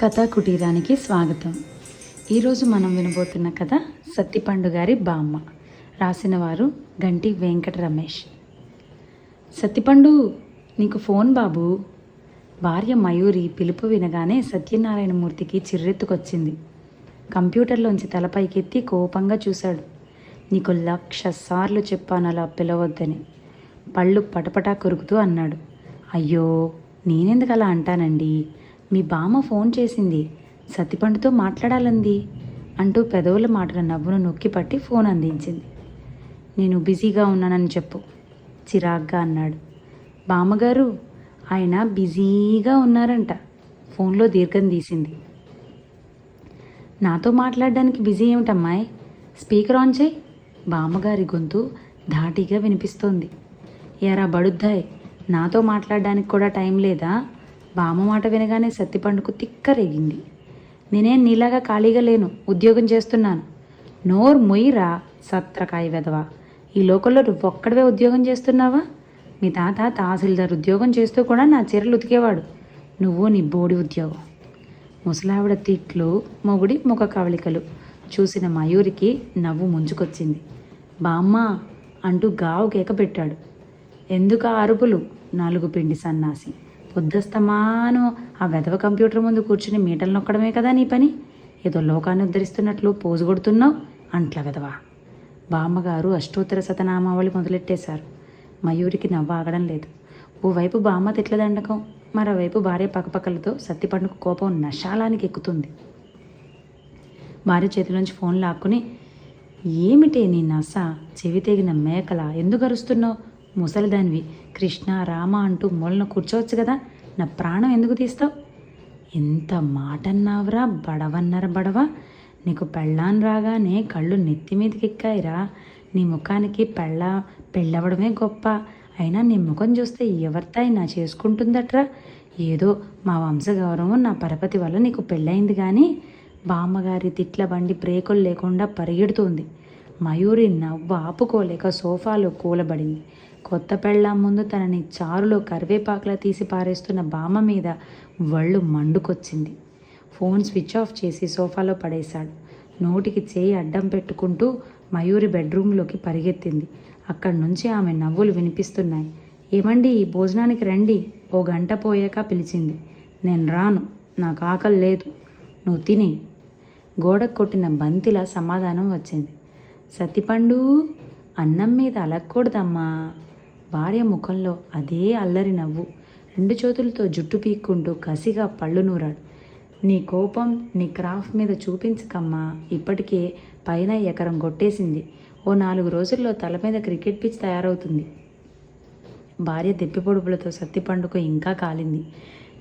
కథా కుటీరానికి స్వాగతం ఈరోజు మనం వినబోతున్న కథ సత్తిపండు గారి బామ్మ. రాసిన వారు గంటి వెంకట రమేష్. సత్తిపండు నీకు ఫోన్ బాబు. భార్య మయూరి పిలుపు వినగానే సత్యనారాయణమూర్తికి చిర్రెత్తుకొచ్చింది. కంప్యూటర్లోంచి తలపైకెత్తి కోపంగా చూశాడు. నీకు లక్ష సార్లు చెప్పాను అలా పిలవద్దని. పళ్ళు పటపటా కొరుకుతూ అన్నాడు. అయ్యో నేనెందుకు అలా అంటానండి? మీ బామ్మ ఫోన్ చేసింది. సతిపండుతో మాట్లాడాలంది అంటూ పెదవుల మాటల నవ్వును నొక్కి పట్టి ఫోన్ అందించింది. నేను బిజీగా ఉన్నానని చెప్పు చిరాగ్గా అన్నాడు. బామ్మగారు ఆయన బిజీగా ఉన్నారంట. ఫోన్లో దీర్ఘం తీసింది. నాతో మాట్లాడడానికి బిజీ ఏమిటమ్మాయి? స్పీకర్ ఆన్ చేయి. బామ్మగారి గొంతు ధాటిగా వినిపిస్తోంది. ఎరా బడుద్దాయ్ నాతో మాట్లాడడానికి కూడా టైం లేదా? బామ్మ మాట వినగానే సత్తిపండుకు తిక్క రేగింది నేనేం నీలాగా ఖాళీగా లేను ఉద్యోగం చేస్తున్నాను. నోరు మొయ్యిరా సత్రకాయ వెధవా. ఈ లోకల్లో నువ్వు ఒక్కడవే ఉద్యోగం చేస్తున్నావా? మీ తాత తహసీల్దార్ ఉద్యోగం చేస్తూ కూడా నా చీరలు ఉతికేవాడు. నువ్వు నీ బోడి ఉద్యోగం. ముసలావిడ తిట్లు మొగుడి ముఖ కవళికలు చూసిన మయూరికి నవ్వు ముంచుకొచ్చింది. బామ్మ అంటూ గావు కేక పెట్టాడు. ఎందుకు ఆ అరుపులు? నాలుగు పిండి సన్నాసి. పొద్దుస్తమాను ఆ వెధవ కంప్యూటర్ ముందు కూర్చుని మీటలు నొక్కడమే కదా నీ పని? ఏదో లోకాన్ని ఉద్ధరిస్తున్నట్లు పోజు కొడుతున్నావు? అంట్ల వెధవా. బామ్మగారు అష్టోత్తర శతనామావళి మొదలెట్టేశారు. మయూరికి నవ్వాగడం ఆగడం లేదు. ఓవైపు బామ్మ తిట్ల దండకం మరోవైపు భార్య పక్కపక్కలతో సత్తిపండుకు కోపం నశాలానికి ఎక్కుతుంది. భార్య చేతిలోంచి ఫోన్ లాక్కుని ఏమిటే నీ నస? చెవి తెగిన మేకల? ఎందుకు అరుస్తున్నావు? ముసలిదానివి. కృష్ణ రామ అంటూ మూలన కూర్చోవచ్చు కదా? నా ప్రాణం ఎందుకు తీస్తావు? ఎంత మాటన్నావురా బడవన్నర బడవ. నీకు పెళ్ళాన్ రాగానే కళ్ళు నెత్తి మీదకి ఎక్కాయిరా. నీ ముఖానికి పెళ్ళ పెళ్ళవడమే గొప్ప. అయినా నీ ముఖం చూస్తే ఎవరితైనా చేసుకుంటుందట్రా? ఏదో మా వంశగౌరవం నా పరపతి వల్ల నీకు పెళ్ళయింది కానీ బామ్మగారి తిట్ల బండి బ్రేకులు లేకుండా పరిగెడుతోంది. మయూరి నవ్వు ఆపుకోలేక సోఫాలో కూలబడింది. కొత్త పెళ్ళాం ముందు తనని చారులో కరివేపాకులా తీసి పారేస్తున్న బామ్మ మీద వళ్ళు మండుకొచ్చింది. ఫోన్ స్విచ్ ఆఫ్ చేసి సోఫాలో పడేశాడు. నోటికి చేయి అడ్డం పెట్టుకుంటూ మయూరి బెడ్రూమ్లోకి పరిగెత్తింది. అక్కడి నుంచి ఆమె నవ్వులు వినిపిస్తున్నాయి. ఏమండి ఈ భోజనానికి రండి. ఓ గంట పోయాక పిలిచింది. నేను రాను. నాకు ఆకలి లేదు. నువ్వు తిని. గోడకు కొట్టిన బంతిలా సమాధానం వచ్చింది. సతిపండు అన్నం మీద అలక్కూడదమ్మా. భార్య ముఖంలో అదే అల్లరి నవ్వు. రెండు చేతులతో జుట్టు పీక్కుంటూ కసిగా పళ్ళు నూరాడు. నీ కోపం నీ క్రాఫ్ట్ మీద చూపించకమ్మా. ఇప్పటికే పైన ఎకరం కొట్టేసింది ఓ నాలుగు రోజుల్లో తల మీద క్రికెట్ పిచ్ తయారవుతుంది. భార్య దెప్పి పొడుపులతో సత్తిపండుకు ఇంకా కాలింది.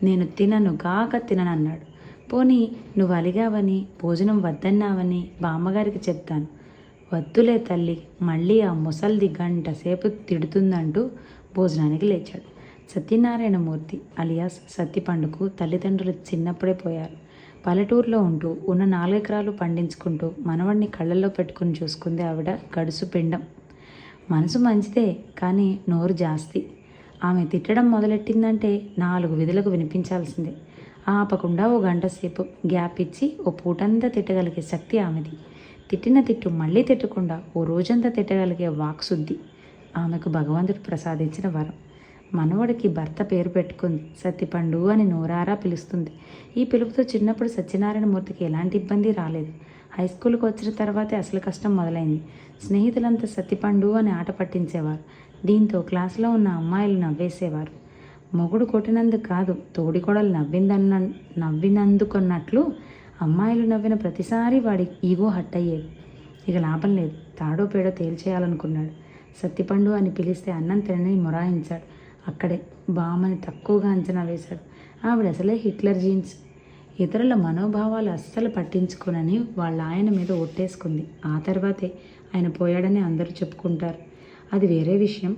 నేను తినను కాక తిననన్నాడు. పోనీ నువ్వు అలిగావని భోజనం వద్దన్నావని బామ్మగారికి చెప్తాను. వద్దులే తల్లి మళ్ళీ ఆ ముసల్ది గంట సేపు తిడుతుందంటూ భోజనానికి లేచాడు. సత్యనారాయణమూర్తి అలియాస్ సత్తిపండుకు తల్లిదండ్రులు చిన్నప్పుడే పోయారు. పల్లెటూరులో ఉంటూ ఉన్న నాలుగెకరాలు పండించుకుంటూ మనవడిని కళ్ళల్లో పెట్టుకుని చూసుకుంది ఆవిడ గడుసు పిండం. మనసు మంచిదే కానీ నోరు జాస్తి. ఆమె తిట్టడం మొదలెట్టిందంటే నాలుగు విధులకు వినిపించాల్సిందే. ఆపకుండా ఓ గంట సేపు గ్యాప్ ఇచ్చి ఓ పూటంతా తిట్టగలిగే శక్తి ఆమెది. తిట్టిన తిట్టు మళ్ళీ తిట్టకుండా ఓ రోజంతా తిట్టగలిగే వాక్శుద్ధి ఆమెకు భగవంతుడు ప్రసాదించిన వరం. మనవడికి భర్త పేరు పెట్టుకుంది. సత్తిపండు అని నోరారా పిలుస్తుంది. ఈ పిలుపుతో చిన్నప్పుడు సత్యనారాయణమూర్తికి ఎలాంటి ఇబ్బంది రాలేదు. హై స్కూల్కి వచ్చిన తర్వాతే అసలు కష్టం మొదలైంది. స్నేహితులంతా సత్తిపండు అని ఆట పట్టించేవారు. దీంతో క్లాసులో ఉన్న అమ్మాయిలు నవ్వేసేవారు. మొగుడు కొట్టినందుకు కాదు తోడికోడలు నవ్విందన్న నవ్వినందుకున్నట్లు అమ్మాయిలు నవ్విన ప్రతిసారి వాడి ఈగో హట్ అయ్యేది. ఇక లాభం లేదు. తాడో పేడో తేల్చేయాలనుకున్నాడు. సత్తిపండు అని పిలిస్తే అన్నం తినని మొరాయించాడు. అక్కడే బామ్మని తక్కువగా అంచనా వేశాడు. ఆవిడ అసలే హిట్లర్ జీన్స్. ఇతరుల మనోభావాలు అస్సలు పట్టించుకోనని వాళ్ళ ఆయన మీద ఒట్టేసుకుంది. ఆ తర్వాతే ఆయన పోయాడని అందరూ చెప్పుకుంటారు. అది వేరే విషయం.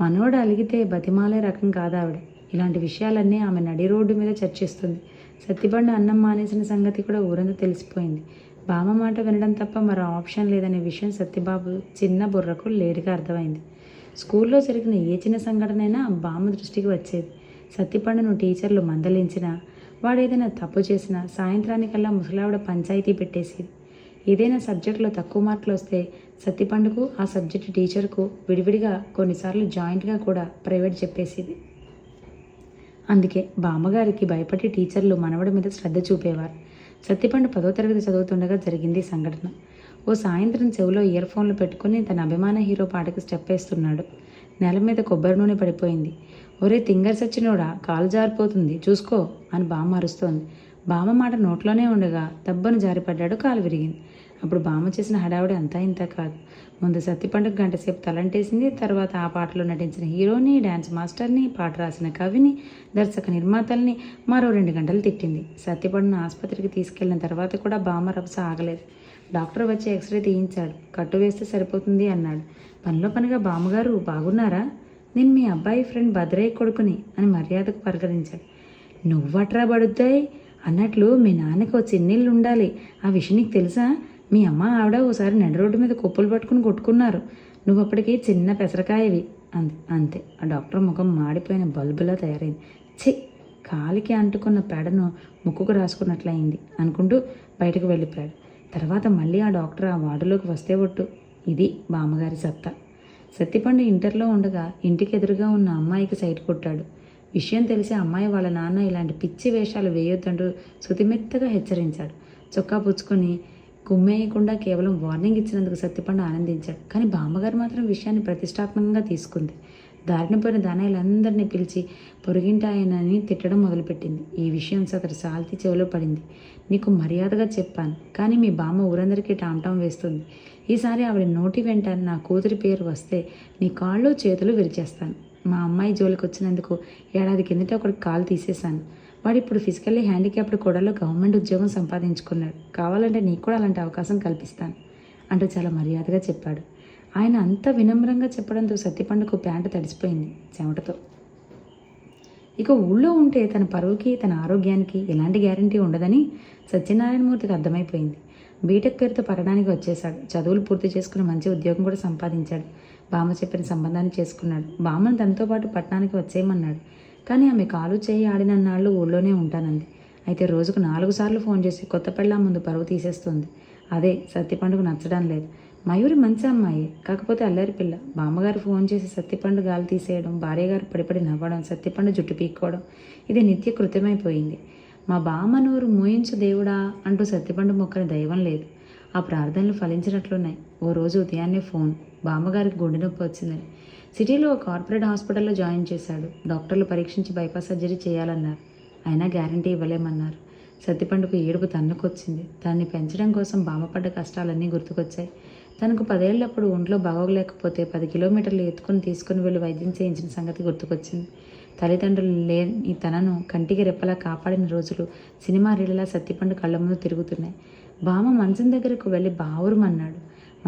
మనోడు అలిగితే బతిమాలే రకం కాదావిడ. ఇలాంటి విషయాలన్నీ ఆమె నడి రోడ్డు మీద చర్చిస్తుంది. సత్తిబండ అన్నం మానేసిన సంగతి కూడా ఊరంతా తెలిసిపోయింది. బామ్మ మాట వినడం తప్ప మరో ఆప్షన్ లేదనే విషయం సత్యబాబు చిన్న బుర్రకు లేటుగా అర్థమైంది. స్కూల్లో జరిగిన ఏ చిన్న సంఘటనైనా బామ్మ దృష్టికి వచ్చేది. సత్తిపండును టీచర్లు మందలించినా వాడేదైనా తప్పు చేసినా సాయంత్రానికల్లా ముసలావిడ పంచాయతీ పెట్టేసేది. ఏదైనా సబ్జెక్టులో తక్కువ మార్కులు వస్తే సత్తిపండుకు ఆ సబ్జెక్టు టీచర్కు విడివిడిగా కొన్నిసార్లు జాయింట్గా కూడా ప్రైవేట్ చెప్పేసేది. అందుకే బామ్మగారికి భయపడి టీచర్లు మనవడి మీద శ్రద్ధ చూపేవారు. సత్తిపండు పదో తరగతి చదువుతుండగా జరిగింది ఈ సంఘటన. ఓ సాయంత్రం చెవిలో ఇయర్ ఫోన్లు పెట్టుకుని తన అభిమాన హీరో పాటకి స్టెప్ వేస్తున్నాడు. నేల మీద కొబ్బరి నూనె పడిపోయింది. ఒరే తింగర్ సచ్చినోడా కాలు జారిపోతుంది చూసుకో అని బామ్మ అరుస్తోంది. బామ్మ మాట నోట్లోనే ఉండగా దబ్బను జారిపడ్డాడు కాలు విరిగింది. అప్పుడు బామ్మ చేసిన హడావుడి అంతా ఇంత కాదు. ముందు సత్తిపండుగ గంట సేపు తలంటేసింది తర్వాత ఆ పాటలో నటించిన హీరోని డ్యాన్స్ మాస్టర్ని పాట రాసిన కవిని దర్శక నిర్మాతల్ని మరో రెండు గంటలు తిట్టింది. సత్తిపండును ఆసుపత్రికి తీసుకెళ్ళిన తర్వాత కూడా బామ్మ రభస ఆగలేదు. డాక్టర్ వచ్చి ఎక్స్రే తీయించాడు. కట్టు వేస్తే సరిపోతుంది అన్నాడు. పనిలో పనిగా బామ్మగారు బాగున్నారా? నేను మీ అబ్బాయి ఫ్రెండ్ భద్రయ్య కొడుకుని అని మర్యాదకు పలకరించాడు నువ్వట్రా పడుద్దాయి అన్నట్లు మీ నాన్నకు చిన్నీళ్ళు ఉండాలి. ఆ విషయం నీకు తెలుసా? మీ అమ్మ ఆవిడ ఓసారి నడి రోడ్డు మీద కుప్పలు పట్టుకుని కొట్టుకున్నారు. నువ్వు అప్పటికి చిన్న పెసరకాయవి. అంతే అంతే. ఆ డాక్టర్ ముఖం మాడిపోయిన బల్బులా తయారైంది. ఛీ! కాలికి అంటుకున్న పేడను ముక్కుకు రాసుకున్నట్లయింది అనుకుంటూ బయటకు వెళ్ళిపోయాడు. తర్వాత మళ్ళీ ఆ డాక్టర్ ఆ వార్డులోకి వస్తే ఒట్టు. ఇది బామ్మగారి సత్తా. సత్తిపండు ఇంటర్లో ఉండగా ఇంటికి ఎదురుగా ఉన్న అమ్మాయికి సైట్ కొట్టాడు. విషయం తెలిసి అమ్మాయి వాళ్ళ నాన్న ఇలాంటి పిచ్చి వేషాలు వేయొద్దంటూ సుతిమెత్తగా హెచ్చరించాడు. చొక్కా పుచ్చుకొని కుమ్మేయకుండా కేవలం వార్నింగ్ ఇచ్చినందుకు సత్యపండు ఆనందించాడు. కానీ బామ్మగారు మాత్రం విషయాన్ని ప్రతిష్టాత్మకంగా తీసుకుంది. దారిన పోయిన దానాయిలందరినీ పిలిచి పొరుగింటి ఆయనని తిట్టడం మొదలుపెట్టింది. ఈ విషయం సతరు సాల్తి చెవిలో పడింది. నీకు మర్యాదగా చెప్పాను కానీ మీ బామ్మ ఊరందరికీ టాంటాం వేస్తుంది. ఈసారి ఆవిడ నోటి వెంట నా కూతురి పేరు వస్తే నీ కాళ్ళు చేతులు విరిచేస్తాను. మా అమ్మాయి జోలికి వచ్చినందుకు ఏడాది కిందట ఒకటి కాలు తీసేశాను. వాడు ఇప్పుడు ఫిజికల్లీ హ్యాండిక్యాప్డ్ కూడాలో గవర్నమెంట్ ఉద్యోగం సంపాదించుకున్నాడు. కావాలంటే నీకు కూడా అలాంటి అవకాశం కల్పిస్తాను. అంటూ చాలా మర్యాదగా చెప్పాడు. ఆయన అంత వినమ్రంగా చెప్పడంతో సత్యపండుకు ప్యాంటు తడిసిపోయింది చెమటతో. ఇక ఊళ్ళో ఉంటే తన పరువుకి తన ఆరోగ్యానికి ఎలాంటి గ్యారంటీ ఉండదని సత్యనారాయణమూర్తికి అర్థమైపోయింది. బీటెక్ పేరుతో పడడానికి వచ్చేశాడు. చదువులు పూర్తి చేసుకుని మంచి ఉద్యోగం కూడా సంపాదించాడు. బామ్మ చెప్పిన సంబంధాన్ని చేసుకున్నాడు. బామ్మను తనతో పాటు పట్టణానికి వచ్చేయమన్నాడు. కానీ ఆమె కాలు చేయి ఆడినన్నాళ్ళు ఊళ్ళోనే ఉంటానంది. అయితే రోజుకు నాలుగు సార్లు ఫోన్ చేసి కొత్త పెళ్ళ ముందు పరువు తీసేస్తుంది. అదే సత్యపండుకు నచ్చడం లేదు. మయూరి మంచి అమ్మాయి. కాకపోతే అల్లరి పిల్ల. బామ్మగారు ఫోన్ చేసి సత్తిపండు గాలి తీసేయడం భార్యగారు పడిపడి నవ్వడం సత్యపండు జుట్టు పీక్కోవడం ఇది నిత్య కృత్యమైపోయింది. మా బామ్మ మోయించు దేవుడా అంటూ సత్తిపండు మొక్కని దైవం లేదు. ఆ ప్రార్థనలు ఫలించినట్లున్నాయి. ఓ రోజు ఉదయాన్నే ఫోన్. బామ్మగారికి గుండె నొప్పి వచ్చిందని. సిటీలో ఒక కార్పొరేట్ హాస్పిటల్లో జాయిన్ చేశాడు. డాక్టర్లు పరీక్షించి బైపాస్ సర్జరీ చేయాలన్నారు. అయినా గ్యారంటీ ఇవ్వలేమన్నారు. సత్తిపండుకు ఏడుపు తన్నుకొచ్చింది. దాన్ని పెంచడం కోసం బామపడ్డ కష్టాలన్నీ గుర్తుకొచ్చాయి. తనకు పదేళ్ళప్పుడు ఒంట్లో బాగోలేకపోతే పది కిలోమీటర్లు ఎత్తుకుని తీసుకుని వెళ్ళి వైద్యం చేయించిన సంగతి గుర్తుకొచ్చింది. తల్లిదండ్రులు లేని తనను కంటికి రెప్పలా కాపాడిన రోజులు సినిమా రీలలా సత్తిపండు కళ్ళ ముందు తిరుగుతున్నాయి. బామ మంచం దగ్గరకు వెళ్ళి బావురుమన్నాడు.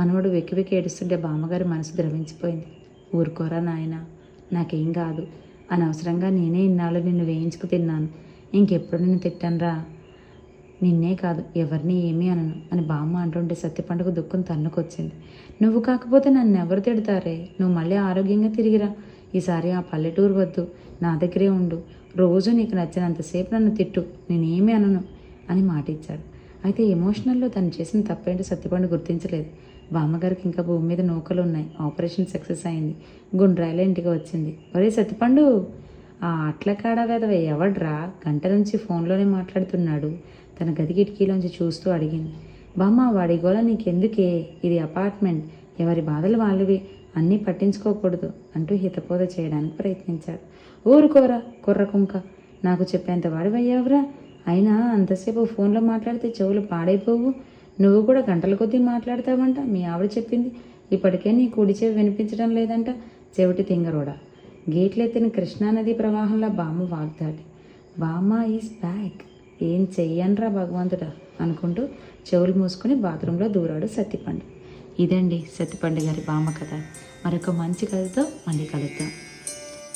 మనవడు వెక్కి వెక్కి ఏడుస్తుంటే బామ్మగారి మనసు ద్రవించిపోయింది. ఊరుకోరా నాయన నాకేం కాదు. అనవసరంగా నేనే ఇన్నాళ్ళు నిన్ను వేయించుకు తిన్నాను. ఇంకెప్పుడు నిన్ను తిట్టానురా? నిన్నే కాదు ఎవరిని ఏమీ అనను అని బామ్మ అంటుంటే సత్యపండుకు దుఃఖం తన్నుకొచ్చింది. నువ్వు కాకపోతే నన్ను ఎవరు తిడతారే? నువ్వు మళ్ళీ ఆరోగ్యంగా తిరిగిరా. ఈసారి ఆ పల్లెటూరు వద్దు నా దగ్గరే ఉండు. రోజు నీకు నచ్చినంతసేపు నన్ను తిట్టు నేనేమీ అనను అని మాట ఇచ్చాడు అయితే ఎమోషనల్లో తను చేసిన తప్పేంటో సత్యపండు గుర్తించలేదు. బామ్మగారికి ఇంకా భూమి మీద నూకలు ఉన్నాయి. ఆపరేషన్ సక్సెస్ అయింది. గుండ్రాయిలో ఇంటికి వచ్చింది. ఒరే సత్యపండు ఆ అట్లకాడ వెదవ? ఎవడ్రా? గంట నుంచి ఫోన్లోనే మాట్లాడుతున్నాడు. తన గది కిటికీలోంచి చూస్తూ అడిగింది. బామ్మ వాడి గోల నీకెందుకే? ఇది అపార్ట్మెంట్. ఎవరి బాధలు వాళ్ళవి. అన్నీ పట్టించుకోకూడదు అంటూ హితపోద చేయడానికి ప్రయత్నించాడు. ఊరుకోరా కుర్ర కుంక నాకు చెప్పేంత వాడివయ్యావురా? అయినా అంతసేపు ఫోన్లో మాట్లాడితే చెవులు పాడైపోవు. నువ్వు కూడా గంటల కొద్దీ మాట్లాడతావంట. మీ ఆవిడ చెప్పింది. ఇప్పటికే నీ కుడి చెవి వినిపించడం లేదంట. చెవిటి తింగరోడ. గేట్లెత్తిన కృష్ణానది ప్రవాహంలో బామ్మ వాగ్దాటి బామ్మ ఈజ్ బ్యాక్. ఏం చెయ్యనరా భగవంతుడా అనుకుంటూ చెవులు మూసుకొని బాత్రూంలో దూరాడు సత్తిపండు. ఇదండి సత్తిపండు గారి బామ్మ కథ. మరొక మంచి కథతో మళ్ళీ కలుద్దాం.